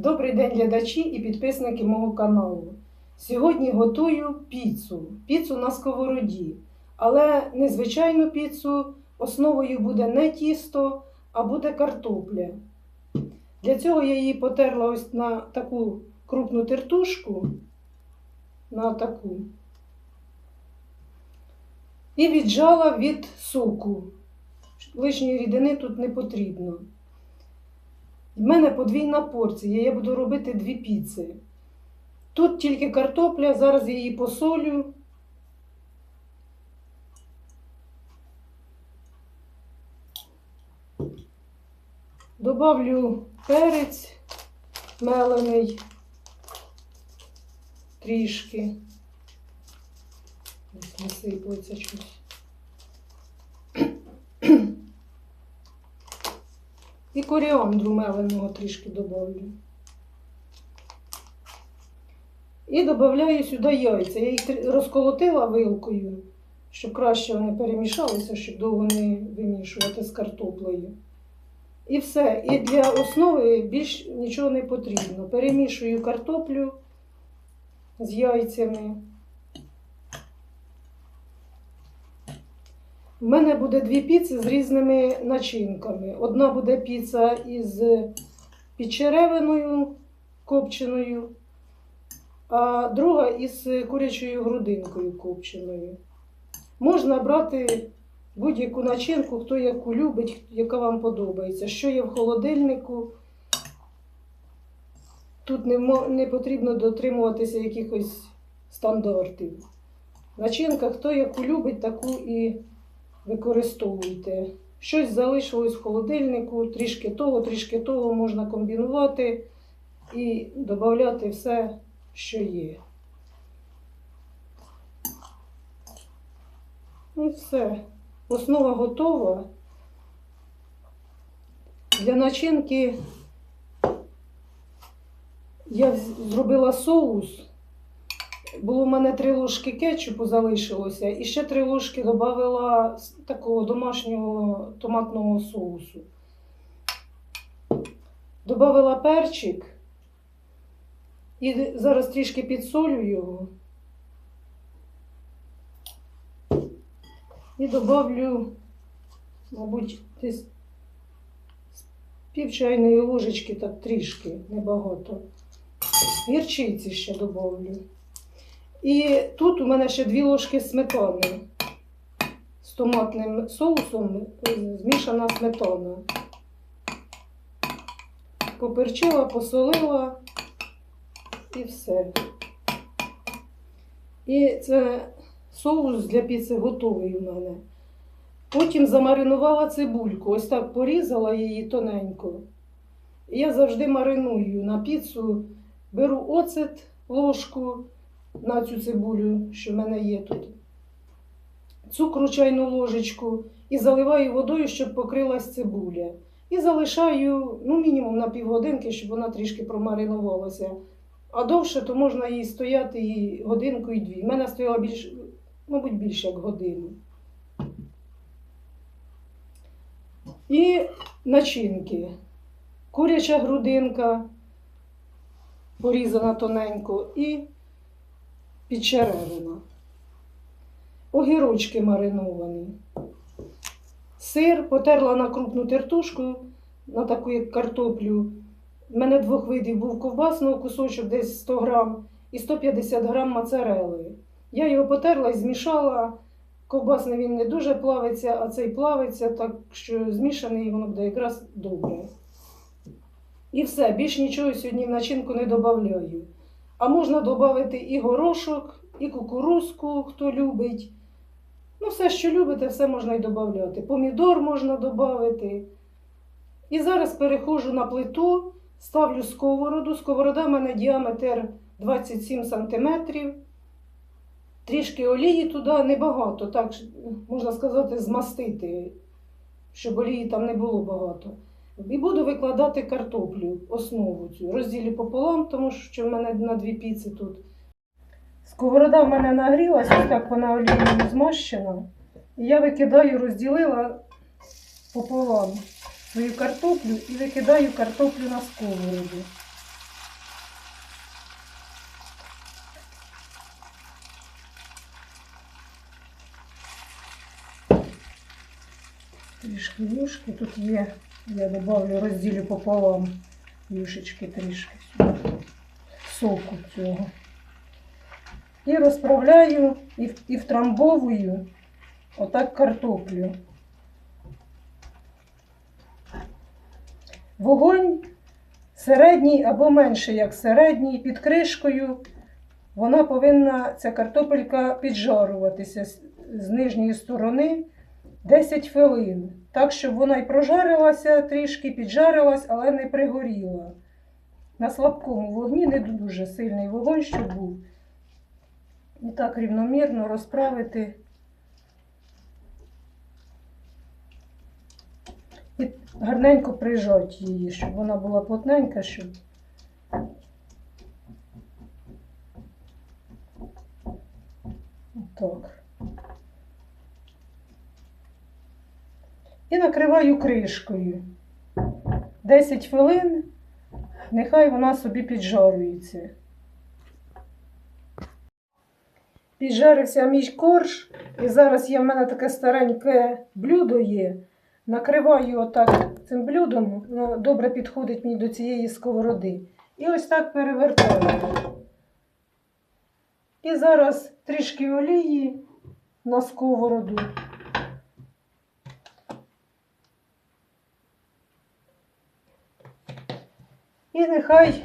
Добрий день, глядачі і підписники мого каналу. Сьогодні готую піцу. Піцу на сковороді. Але не звичайну піцу. Основою буде не тісто, а буде картопля. Для цього я її потерла ось на таку крупну тертушку. На таку. І віджала від соку. Лишньої рідини тут не потрібно. В мене подвійна порція, я буду робити дві піци. Тут тільки картопля, зараз я її посолю. Добавлю перець мелений трішки. Ось щось. І коріандру меленого трішки додавлю. І додаю сюди яйця. Я їх розколотила вилкою, щоб краще вони перемішалися, щоб довго не вимішувати з картоплею. І все. І для основи більш нічого не потрібно. Перемішую картоплю з яйцями. У мене буде дві піци з різними начинками. Одна буде піца із підчеревиною копченою, а друга із курячою грудинкою копченою. Можна брати будь-яку начинку, хто яку любить, яка вам подобається. Що є в холодильнику. Тут не, не потрібно дотримуватися якихось стандартів. Начинка, хто яку любить, таку і використовуйте. Щось залишилось в холодильнику, трішки того, трішки того можна комбінувати і додати все, що є. І все. Основа готова. Для начинки я зробила соус. Було в мене три ложки кетчупу залишилося, і ще три ложки додала такого домашнього томатного соусу. Добавила перчик і зараз трішки підсолю його. І добавлю, мабуть, десь пів чайної ложечки, так трішки, небагато. Гірчиці ще добавлю. І тут у мене ще дві ложки сметани з томатним соусом, змішана сметана. Поперчила, посолила і все. І це соус для піци готовий у мене. Потім замаринувала цибульку. Ось так порізала її тоненько. І я завжди мариную на піцу. Беру оцет, ложку на цю цибулю, що в мене є тут. Цукру чайну ложечку і заливаю водою, щоб покрилась цибуля. І залишаю ну, мінімум на півгодинки, щоб вона трішки промаринувалася. А довше, то можна її стояти і годинку, і дві. У мене стояла більш, мабуть, більше як годину. І начинки. Куряча грудинка, порізана тоненько, і підчеревина. Огірочки мариновані. Сир потерла на крупну тертушку, на таку як картоплю. У мене двох видів був ковбасного кусочок, десь 100 грам, і 150 грам моцарели. Я його потерла і змішала. Ковбасний він не дуже плавиться, а цей плавиться, так що змішаний воно буде якраз добре. І все, більш нічого сьогодні в начинку не додаю. А можна додати і горошок, і кукурузку, хто любить. Ну, все, що любите, все можна й додати. Помідор можна додати. І зараз переходжу на плиту, ставлю сковороду. Сковорода в мене діаметр 27 см. Трішки олії туди небагато, так можна сказати, змастити, щоб олії там не було багато. І буду викладати картоплю, основу цю, розділю пополам, тому що в мене на дві піци тут. Сковорода в мене нагрілася, ось так вона олією змащена. І я викидаю, розділила пополам свою картоплю і викидаю картоплю на сковороду. Трішки юшки тут є я додавлю, розділю пополам юшечки трішки сюди. Соку цього. І розправляю і, і втрамбовую отак картоплю. Вогонь середній або менше, як середній, під кришкою. Вона повинна, ця картопелька, піджаруватися з нижньої сторони 10 хвилин. Так, щоб вона й прожарилася трішки, піджарилась, але не пригоріла. На слабкому вогні не дуже сильний вогонь, щоб був. І так рівномірно розправити. І гарненько прижати її, щоб вона була плотненька, щоб. Так. І накриваю кришкою. 10 хвилин, нехай вона собі піджарюється. Піджарився мій корж, і зараз є в мене таке стареньке блюдо є. Накриваю отак цим блюдом, воно добре підходить мені до цієї сковороди. І ось так перевертаю. І зараз трішки олії на сковороду. І нехай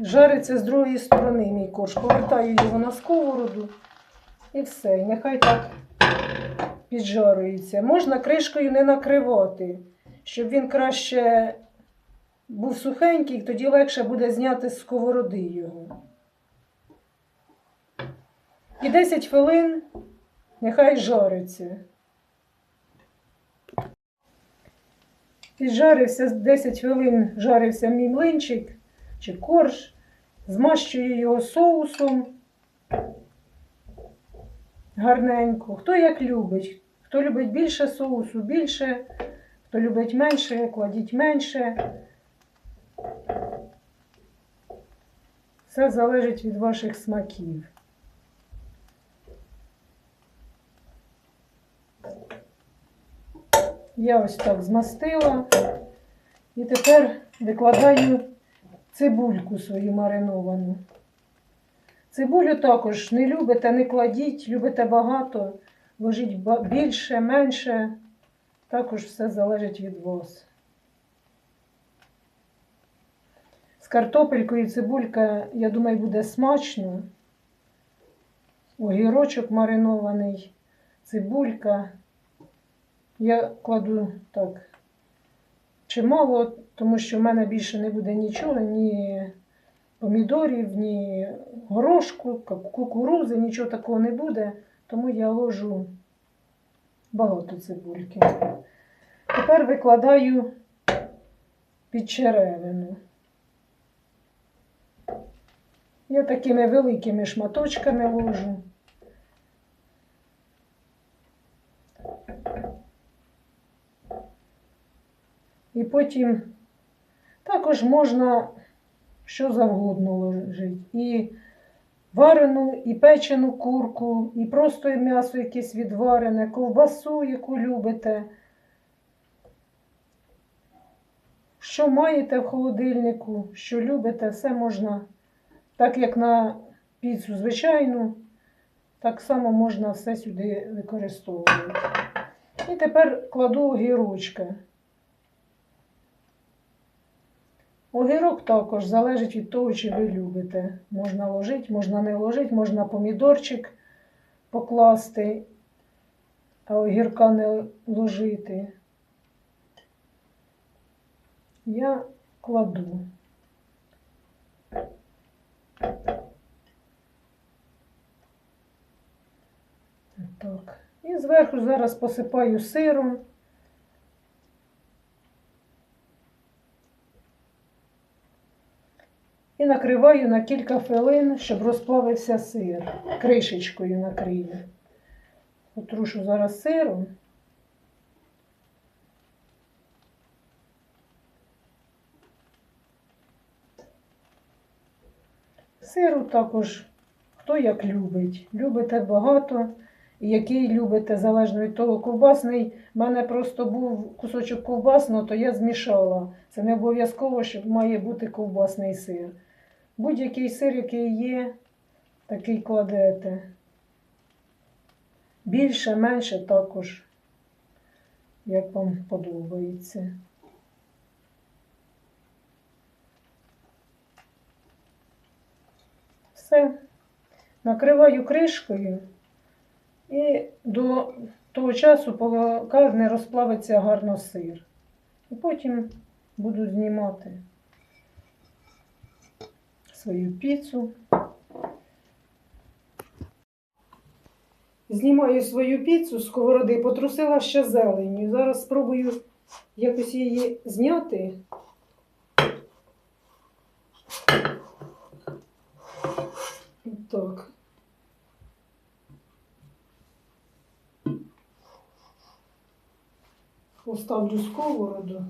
жариться з другої сторони мій корж. Повертаю його на сковороду і все. І нехай так піджарюється. Можна кришкою не накривати, щоб він краще був сухенький, тоді легше буде зняти з сковороди його. І 10 хвилин нехай жариться. Піджарився 10 хвилин, жарився мій млинчик чи корж, змащую його соусом гарненько. Хто як любить. Хто любить більше соусу, більше, хто любить менше, кладіть менше. Все залежить від ваших смаків. Я ось так змастила. І тепер викладаю цибульку свою мариновану. Цибулю також не любите, не кладіть, любите багато, ложіть більше, менше. Також все залежить від вас. З картопелькою цибулька, я думаю, буде смачно. Огірочок маринований, цибулька. Я кладу так чимало, тому що в мене більше не буде нічого, ні помідорів, ні горошку, ку- кукурузи, нічого такого не буде, тому я ложу багато цибульки. Тепер викладаю під черевину. Я такими великими шматочками ложу. І потім також можна що завгодно ложити. І варену, і печену курку, і просто м'ясо якесь відварене, ковбасу, яку любите. Що маєте в холодильнику, що любите, все можна, так як на піцу звичайну, так само можна все сюди використовувати. І тепер кладу огірочки. Огірок також залежить від того, чи ви любите. Можна ложити, можна не ложити, можна помідорчик покласти, а огірка не ложити. Я кладу. Так. І зверху зараз посипаю сиром. І накриваю на кілька хвилин, щоб розплавився сир. Кришечкою накрию. Потрушу зараз сиром. Сиру також хто як любить. Любите багато, який любите, залежно від того, ковбасний. У мене просто був кусочок ковбасного, то я змішала. Це не обов'язково, що має бути ковбасний сир. Будь-який сир, який є, такий кладете. Більше, менше також, як вам подобається. Все. Накриваю кришкою і до того часу, поки не розплавиться гарно сир. І потім буду знімати свою піцу. Знімаю свою піцу з сковороди, потрусила ще зеленню. Зараз спробую якось її зняти. Так. Поставлю сковороду.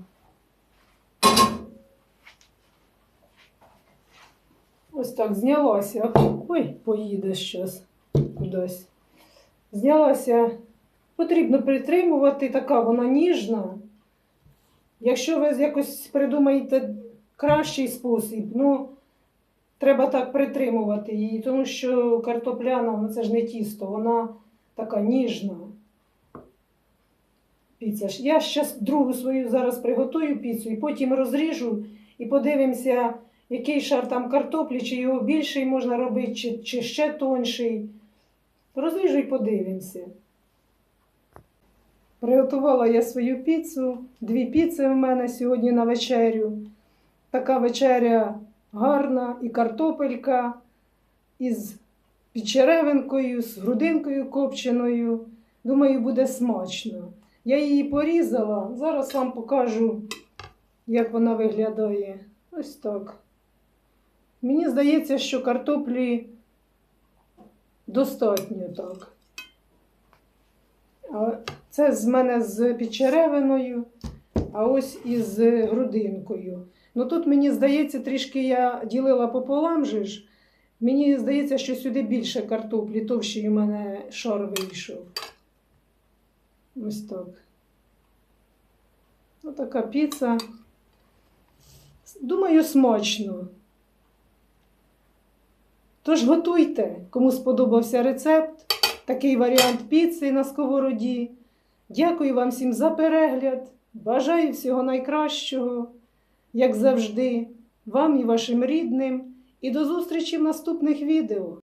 Ось так знялася. Ой, поїде щас кудись. Знялася. Потрібно притримувати, така вона ніжна. Якщо ви якось придумаєте кращий спосіб, ну, треба так притримувати її, тому що картопляна, ну, це ж не тісто, вона така ніжна. Піца. ж. Я зараз другу свою зараз приготую піцу і потім розріжу і подивимося, який шар там картоплі, чи його більший можна робити, чи, чи ще тонший. Розріжу і подивимося. Приготувала я свою піцу. Дві піци в мене сьогодні на вечерю. Така вечеря гарна і картопелька із підчеревинкою, з грудинкою копченою. Думаю, буде смачно. Я її порізала. Зараз вам покажу, як вона виглядає. Ось так. Мені здається, що картоплі достатньо так. Це з мене з підчеревиною, а ось із грудинкою. Ну тут мені здається, трішки я ділила пополам же ж. Мені здається, що сюди більше картоплі, товщий у мене шар вийшов. Ось так. Ось така піца. Думаю, смачно. Тож готуйте, кому сподобався рецепт, такий варіант піци на сковороді. Дякую вам всім за перегляд. Бажаю всього найкращого, як завжди, вам і вашим рідним. І до зустрічі в наступних відео.